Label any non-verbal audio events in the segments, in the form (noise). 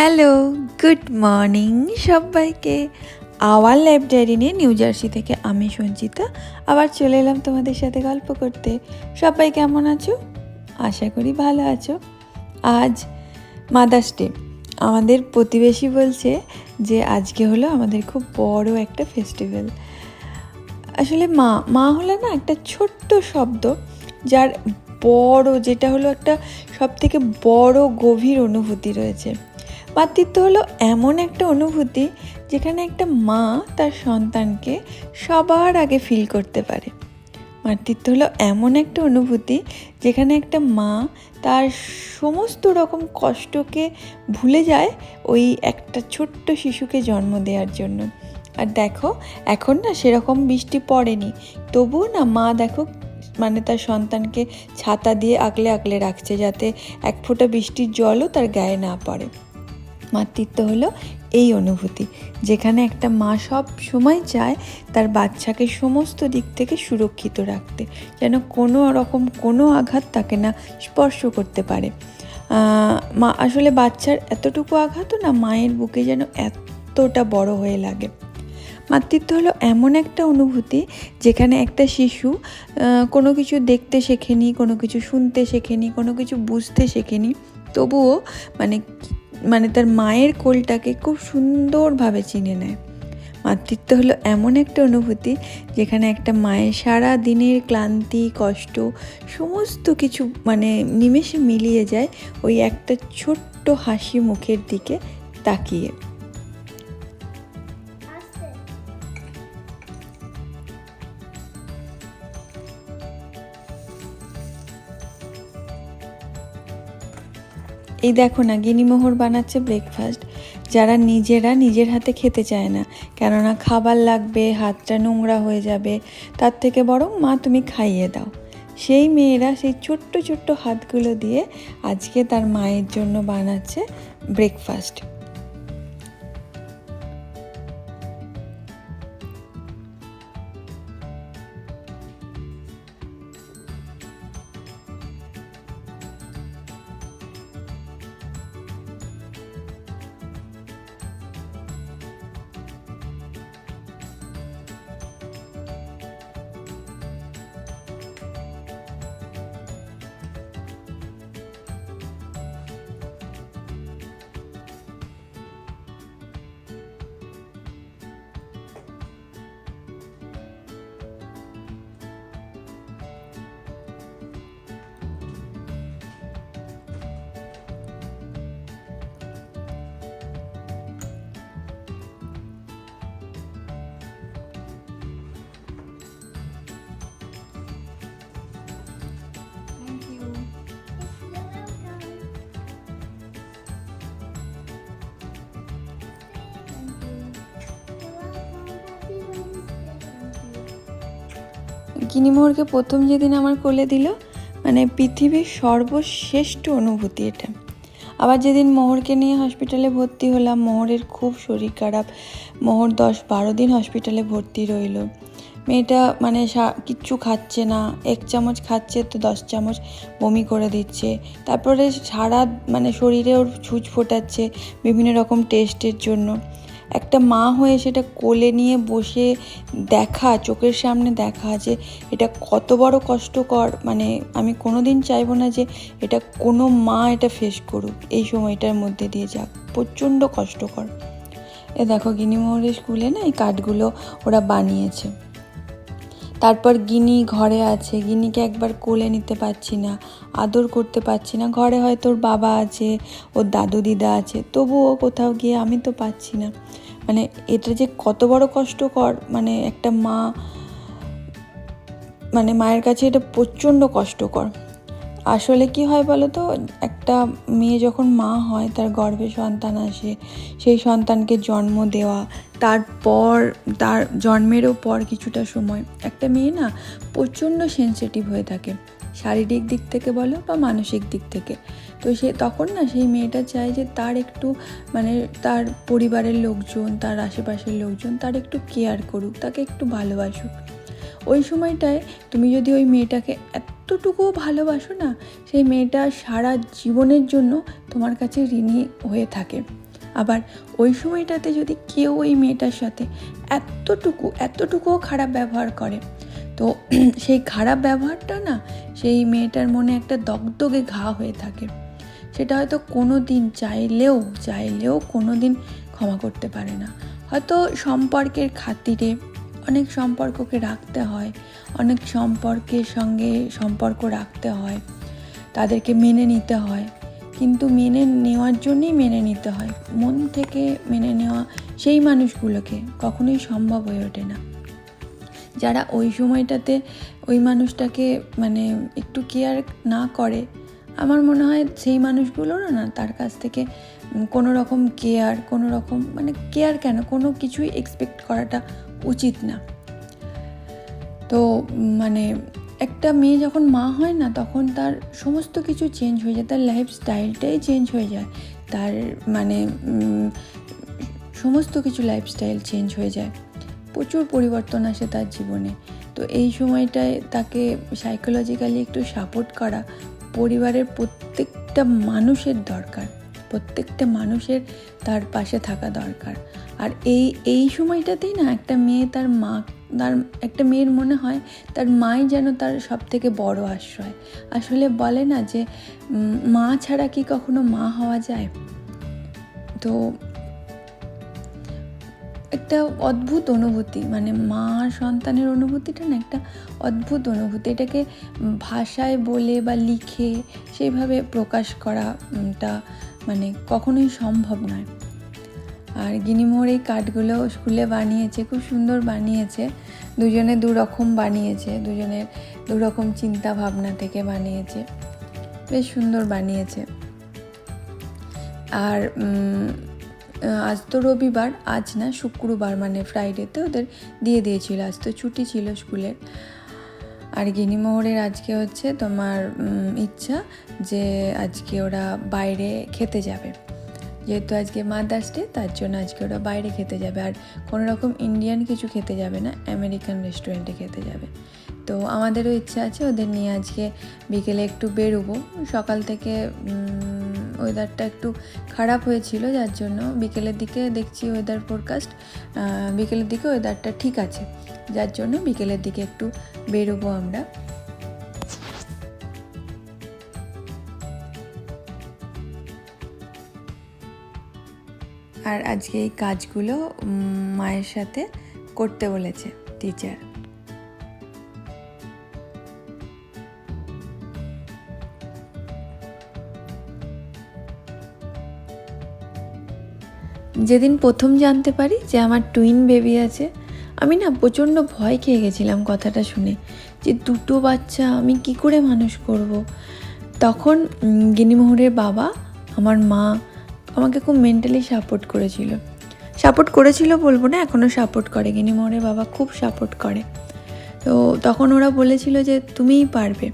Hello good morning সবাইকে। Our life diary নিয়ে New Jersey থেকে আমি সঞ্চিতা। আবার চলে এলাম তোমাদের সাথে গল্প করতে। সবাই কেমন আছো? আশা করি ভালো আছো। আজ মাদার্স ডে আমাদের প্রতিবেশী বলছে যে আজকে হলো আমাদের খুব বড় একটা ফেস্টিভ্যাল আসলে মা মা হলো না একটা ছোট্ট শব্দ, যার বড় যেটা হলো একটা সব থেকে বড় গভীর অনুভূতি রয়েছে। মাতৃত্ব হলো এমন একটা অনুভূতি যেখানে একটা মা তার সন্তানকে সবার আগে ফিল করতে পারে। মাতৃত্ব হলো এমন একটা অনুভূতি যেখানে একটা মা তার সমস্ত রকম কষ্টকে ভুলে যায় ওই একটা ছোট্ট শিশুকে জন্ম দেওয়ার জন্য। আর দেখো, এখন না সেরকম বৃষ্টি পড়েনি। তবুও না মা দেখো মানে তার সন্তানকে ছাতা দিয়ে আগলে আগলে রাখছে যাতে এক ফোঁটা বৃষ্টির জলও তার গায়ে না পড়ে। মাতৃত্ব হলো এই অনুভূতি, যেখানে একটা মা সব সময় চায় তার বাচ্চাকে সমস্ত দিক থেকে সুরক্ষিত রাখতে, যেন কোনো রকম কোনো আঘাত তাকে না স্পর্শ করতে পারে। মা আসলে বাচ্চার এতটুকু আঘাতও না, মায়ের বুকে যেন এতটা বড় হয়ে লাগে। মাতৃত্ব হলো এমন একটা অনুভূতি, যেখানে একটা শিশু কোনো কিছু দেখতে শেখেনি, কোনো কিছু শুনতে শেখেনি, কোনো কিছু বুঝতে শেখেনি, তবুও মানে মানে তার মায়ের কোলটাকে খুব সুন্দরভাবে চিনে নেয়। মাতৃত্ব হলো এমন একটা অনুভূতি যেখানে একটা মায়ের সারা দিনের ক্লান্তি, কষ্ট, সমস্ত কিছু মানে নিমেষে মিলিয়ে যায় ওই একটা ছোট্ট হাসি মুখের দিকে তাকিয়ে। এই দেখো না, গিনিমোহর বানাচ্ছে ব্রেকফাস্ট যারা নিজেরা নিজের হাতে খেতে চায় না, কেননা খাবার লাগবে, হাতটা নোংরা হয়ে যাবে, তার থেকে বরং মা তুমি খাইয়ে দাও। সেই মেয়েরা সেই ছোট্ট ছোট্ট হাতগুলো দিয়ে আজকে তার মায়ের জন্য বানাচ্ছে ব্রেকফাস্ট কিনিমোহরকে প্রথম যেদিন আমার কোলে দিল মানে পৃথিবীর সর্বশ্রেষ্ঠ অনুভূতি এটা। আবার যেদিন মোহরকে নিয়ে হসপিটালে ভর্তি হলাম, মোহরের খুব শরীর খারাপ। মোহর দশ বারো দিন হসপিটালে ভর্তি রইল। মেয়েটা মানে কিচ্ছু খাচ্ছে না, এক চামচ খাচ্ছে তো দশ চামচ বমি করে দিচ্ছে। তারপরে সারা মানে শরীরে ওর ছুঁচ ফোটাচ্ছে বিভিন্ন রকম টেস্টের জন্য। একটা মা হয়ে সেটা কোলে নিয়ে বসে দেখা, চোখের সামনে দেখা যে এটা কত বড় কষ্টকর। মানে আমি কোনো দিন চাইব না যে এটা কোনো মা এটা ফেস করুক। এই সময়টার মধ্যে দিয়ে যাক। প্রচণ্ড কষ্টকর। এ দেখো গিনিমোহরের স্কুলে না এই কাঠগুলো ওরা বানিয়েছে। তারপর গিনি ঘরে আছে। গিনিকে একবার কোলে নিতে পারছি না, আদর করতে পারছি না। ঘরে হয়তো ওর বাবা আছে, ওর দাদু দিদা আছে, তবুও কোথাও গিয়ে আমি তো পাচ্ছি না। মানে এটা যে কত বড় কষ্টকর মানে একটা মা মানে মায়ের কাছে এটা প্রচণ্ড কষ্টকর। আসলে কি হয় বলো তো একটা মেয়ে যখন মা হয়, তার গর্ভে সন্তান আসে, সেই সন্তানকে জন্ম দেওয়া, তারপর, তার জন্মেরও পর কিছুটা সময়। একটা মেয়ে না প্রচণ্ড সেন্সিটিভ হয়ে থাকে, শারীরিক দিক থেকে বলো বা মানসিক দিক থেকে। তো সে তখন না সেই মেয়েটা চায় যে তার একটু মানে তার পরিবারের লোকজন, তার আশেপাশের লোকজন, তার একটু কেয়ার করুক, তাকে একটু ভালোবাসুক। ওই সময়টায় তুমি যদি ওই মেয়েটাকে এতটুকুও ভালোবাসো না, সেই মেয়েটা সারা জীবনের জন্য তোমার কাছে ঋণী হয়ে থাকে। আবার ওই সময়টাতে যদি কেউ ওই মেয়েটার সাথে এতটুকু, এতটুকুও খারাপ ব্যবহার করে, তো (clears throat) সেই খারাপ ব্যবহারটা না, সেই মেয়েটার মনে একটা দগদগে ঘা হয়ে থাকে। সেটা হয়তো কোনো দিন চাইলেও চাইলেও কোনো দিন ক্ষমা করতে পারে না। হয়তো সম্পর্কের খাতিরে অনেক সম্পর্ককে রাখতে হয়, অনেক সম্পর্কের সঙ্গে সম্পর্ক রাখতে হয়, তাদেরকে মেনে নিতে হয়। কিন্তু মেনে নেওয়ার জন্যই মেনে নিতে হয়। মন থেকে মেনে নেওয়া সেই মানুষগুলোকে কখনোই সম্ভব হয়ে ওঠে না। যারা ওই সময়টাতে ওই মানুষটাকে মানে একটু কেয়ার না করে, আমার মনে হয় সেই মানুষগুলোরও না তার কাছ থেকে কোনো রকম কেয়ার কোনো রকম মানে কেয়ার কেন? কোনো কিছুই এক্সপেক্ট করাটা উচিত না। তো মানে একটা মেয়ে যখন মা হয় না, তখন তার সমস্ত কিছু চেঞ্জ হয়ে যায়, তার লাইফ স্টাইলটাই চেঞ্জ হয়ে যায়। তার মানে সমস্ত কিছু লাইফস্টাইল চেঞ্জ হয়ে যায়। প্রচুর পরিবর্তন আসে তার জীবনে। তো এই সময়টায় তাকে সাইকোলজিক্যালি একটু সাপোর্ট করা পরিবারের প্রত্যেকটা মানুষের দরকার। প্রত্যেকটা মানুষের তার পাশে থাকা দরকার। আর এই এই সময়টাতেই না একটা মেয়ে তার মা, তার একটা মেয়ের মনে হয় তার মাই যেন তার সব থেকে বড় আশ্রয়। আসলে বলে না যে মা ছাড়া কি কখনো মা হওয়া যায়? তো একটা অদ্ভুত অনুভূতি মানে মা সন্তানের অনুভূতিটা না একটা অদ্ভুত অনুভূতি। এটাকে ভাষায় বলে বা লিখে সেইভাবে প্রকাশ করাটা মানে কখনোই সম্ভব নয়। আর গিনিমোর এই কাঠগুলো স্কুলে বানিয়েছে, খুব সুন্দর বানিয়েছে। দুজনে দু রকম বানিয়েছে দুজনের দু রকম চিন্তা ভাবনা থেকে বানিয়েছে। বেশ সুন্দর বানিয়েছে। আর আজ তো রবিবার, আজ না শুক্রবার মানে ফ্রাইডেতে ওদের দিয়ে দিয়েছিল, আজ তো ছুটি ছিল স্কুলের। আর গিনিমোহরের আজকে হচ্ছে তোমার ইচ্ছা যে আজকে ওরা বাইরে খেতে যাবে। যেহেতু আজকে মাদার্স ডে, তার জন্য আজকে ওরা বাইরে খেতে যাবে। আর কোনো রকম ইন্ডিয়ান কিছু খেতে যাবে না, আমেরিকান রেস্টুরেন্টে খেতে যাবে। তো আমাদেরও ইচ্ছা আছে ওদের নিয়ে আজকে বিকেলে একটু বেরোবো। সকাল থেকে ওয়েদারটা একটু খারাপ হয়েছিল, যার জন্য বিকেলের দিকে দেখছি ওয়েদার ফোরকাস্ট বিকেলের দিকে ওয়েদারটা ঠিক আছে, যার জন্য বিকেলের দিকে একটু বেরোবো আমরা। আর আজকে এই কাজগুলো মায়ের সাথে করতে বলেছে টিচার যেদিন প্রথম জানতে পারি যে আমার টুইন বেবি আছে, আমি না প্রচণ্ড ভয় খেয়ে গেছিলাম কথাটা শুনে যে দুটো বাচ্চা আমি কি করে মানুষ করব। তখন গিনিমোহরের বাবা, আমার মা আমাকে খুব মেন্টালি সাপোর্ট করেছিল। সাপোর্ট করেছিল বলব না এখনও সাপোর্ট করে। গিনিমোহরের বাবা খুব সাপোর্ট করে। তো তখন ওরা বলেছিল যে তুমিই পারবে।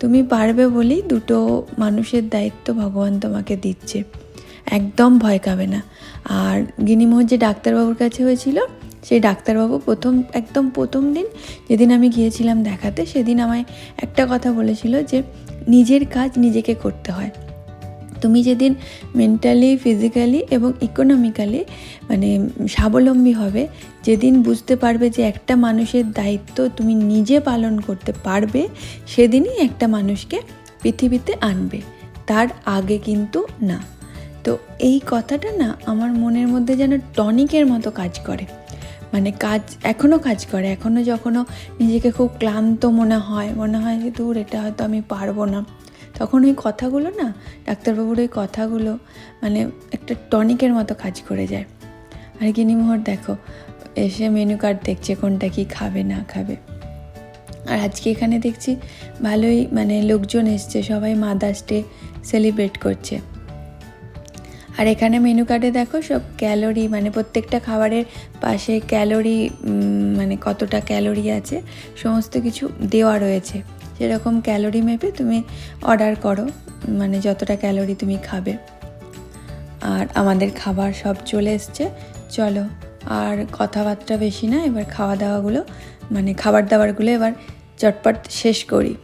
তুমি পারবে বলেই দুটো মানুষের দায়িত্ব ভগবান তোমাকে দিচ্ছে। একদম ভয় কাবে না। আর গিনিমোহর যে ডাক্তারবাবুর কাছে হয়েছিল, সেই ডাক্তারবাবু প্রথম, একদম প্রথম দিন যেদিন আমি গিয়েছিলাম দেখাতে, সেদিন আমায় একটা কথা বলেছিল যে নিজের কাজ নিজেকে করতে হয়। তুমি যেদিন মেন্টালি ফিজিক্যালি এবং ইকোনমিক্যালি মানে স্বাবলম্বী হবে, যেদিন বুঝতে পারবে যে একটা মানুষের দায়িত্ব তুমি নিজে পালন করতে পারবে, সেদিনই একটা মানুষকে পৃথিবীতে আনবে। তার আগে কিন্তু না। তো এই কথাটা না আমার মনের মধ্যে যেন টনিকের মতো কাজ করে। মানে কাজ এখনও কাজ করে এখনও যখনও নিজেকে খুব ক্লান্ত মনে হয় মনে হয় যে দূর এটা হয়তো আমি পারব না। তখন ওই কথাগুলো না, ডাক্তারবাবুর ওই কথাগুলো মানে একটা টনিকের মতো কাজ করে যায়। আর গিনিমোহর দেখো, এসে মেনু কার্ড দেখছে কোনটা কি খাবে, না খাবে। আর আজকে এখানে দেখছি ভালোই মানে লোকজন এসছে, সবাই মাদার্স ডে সেলিব্রেট করছে। আর এখানে মেনু কার্ডে দেখো সব ক্যালোরি মানে প্রত্যেকটা খাবারের পাশে ক্যালোরি মানে কতটা ক্যালোরি আছে, সমস্ত কিছু দেওয়া রয়েছে। সেরকম ক্যালোরি মেপে তুমি অর্ডার করো মানে যতটা ক্যালোরি তুমি খাবে। আর আমাদের খাবার সব চলে এসছে। চলো, আর কথাবার্তা বেশি না, এবার খাওয়া দাওয়াগুলো মানে খাবার দাবারগুলো এবার চটপট শেষ করি।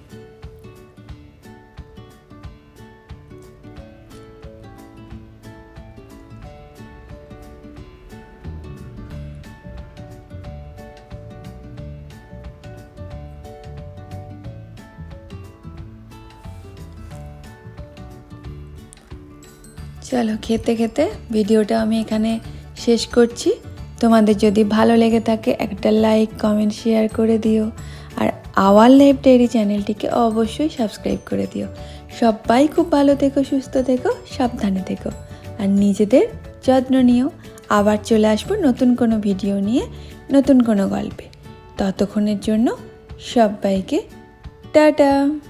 চলো, খেতে খেতে ভিডিওটা আমি এখানে শেষ করছি। তোমাদের যদি ভালো লেগে থাকে, একটা লাইক কমেন্ট শেয়ার করে দিও। আর আওয়ার লাইফ ডায়েরি চ্যানেলটিকে অবশ্যই সাবস্ক্রাইব করে দিও। সবাই খুব ভালো থেকো, সুস্থ থেকো, সাবধানে থেকো। আর নিজেদের যত্ন নিও। আবার চলে আসব নতুন কোনো ভিডিও নিয়ে, নতুন কোনো গল্পে। ততক্ষণের জন্য সবাইকে টাটা।